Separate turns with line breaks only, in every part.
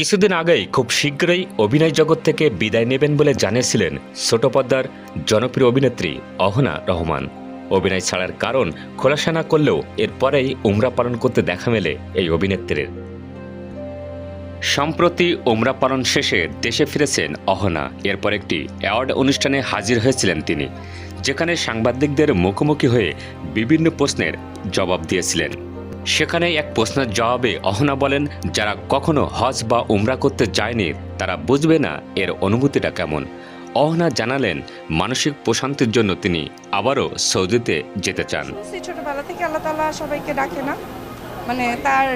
কিছুদিন আগেই খুব শীঘ্রই অভিনয় জগৎ থেকে বিদায় নেবেন বলে জানিয়েছিলেন ছোট পর্দার জনপ্রিয় অভিনেত্রী অহনা রহমান। অভিনয় ছাড়ার কারণ খোলাসা না করলেও এরপরেই উমরা পালন করতে দেখা মেলে এই অভিনেত্রীর। সম্প্রতি উমরা পালন শেষে দেশে ফিরেছেন অহনা। এরপর একটি অ্যাওয়ার্ড অনুষ্ঠানে হাজির হয়েছিলেন তিনি, যেখানে সাংবাদিকদের মুখোমুখি হয়ে বিভিন্ন প্রশ্নের জবাব দিয়েছিলেন। সেখানে এক প্রশ্নের জবাবে অহনা বলেন, যারা কখনো হজ বা উমরা করতে যায়নি, তারা বুঝবে না এর অনুভূতিটা কেমন। অহনা জানালেন, মানসিক প্রশান্তির জন্য তিনি আবারও সৌদিতে যেতে চান।
ছোটবেলা থেকে আল্লাহ তালা সবাইকে ডাকে না। মানে তার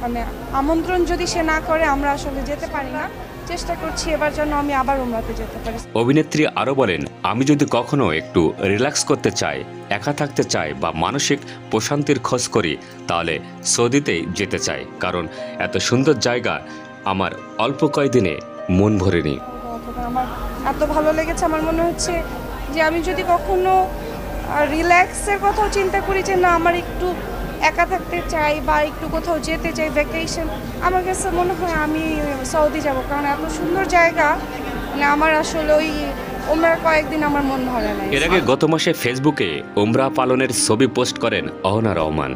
মানে আমন্ত্রণ যদি সে না করে, আমরা আসলে যেতে পারি না। চেষ্টা করছি এবার যেন আমি আবার উমরাতে যেতে পারি।
অভিনেত্রী আরও বলেন আমি যদি কখনো একটু রিল্যাক্স করতে চাই একা থাকতে চাই বা মানসিক প্রশান্তির খোঁজ করি তাহলে সৌদিতেই যেতে চাই কারণ এত সুন্দর জায়গা আমার অল্প কয়েকদিনে মন ভরেনি।
আমার এত ভালো লেগেছে আমার মনে হচ্ছে যে আমি যদি কখনো রিল্যাক্সের কথাও চিন্তা করি যে না আমার একটু একা থাকতে চাই বা একটু কোথাও যেতে চাই ভ্যাকেশন আমার কাছে মনে হয় আমি সৌদি যাব। কারণ এত সুন্দর জায়গা মানে আমার আসলে ওই ওমরার কয়েকদিন আমার মন ভরে না
এর আগে গত মাসে ফেসবুকে উমরা পালনের ছবি পোস্ট করেন অহনা রহমান।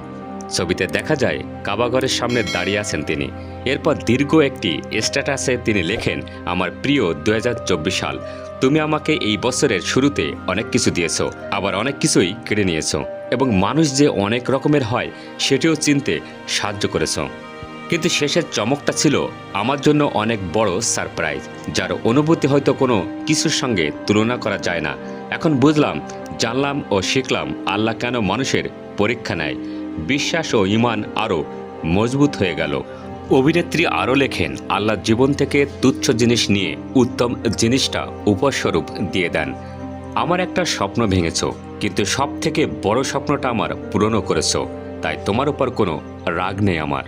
ছবিতে দেখা যায়, কাবাঘরের সামনে দাঁড়িয়ে আছেন তিনি। এরপর দীর্ঘ একটি স্ট্যাটাসে তিনি লেখেন, আমার প্রিয় দু হাজার চব্বিশ সাল, তুমি আমাকে এই বছরের শুরুতে অনেক কিছু দিয়েছ, আবার অনেক কিছুই কেড়ে নিয়েছো। এবং মানুষ যে অনেক রকমের হয়, সেটিও চিনতে সাহায্য করেছ। কিন্তু শেষের চমকটা ছিল আমার জন্য অনেক বড় সারপ্রাইজ, যার অনুভূতি হয়তো কোনো কিছুর সঙ্গে তুলনা করা যায় না। এখন বুঝলাম, জানলাম ও শিখলাম আল্লাহ কেন মানুষের পরীক্ষা নেয়। বিশ্বাস ও ইমান আরও মজবুত হয়ে গেল। অভিনেত্রী আরও লেখেন, আল্লাহ জীবন থেকে তুচ্ছ জিনিস নিয়ে উত্তম জিনিসটা উপস্বরূপ দিয়ে দেন। আমার একটা স্বপ্ন ভেঙেছ, কিন্তু সব থেকে বড় স্বপ্নটা আমার পূরণও করেছ, তাই তোমার উপর কোনো রাগ নেই আমার।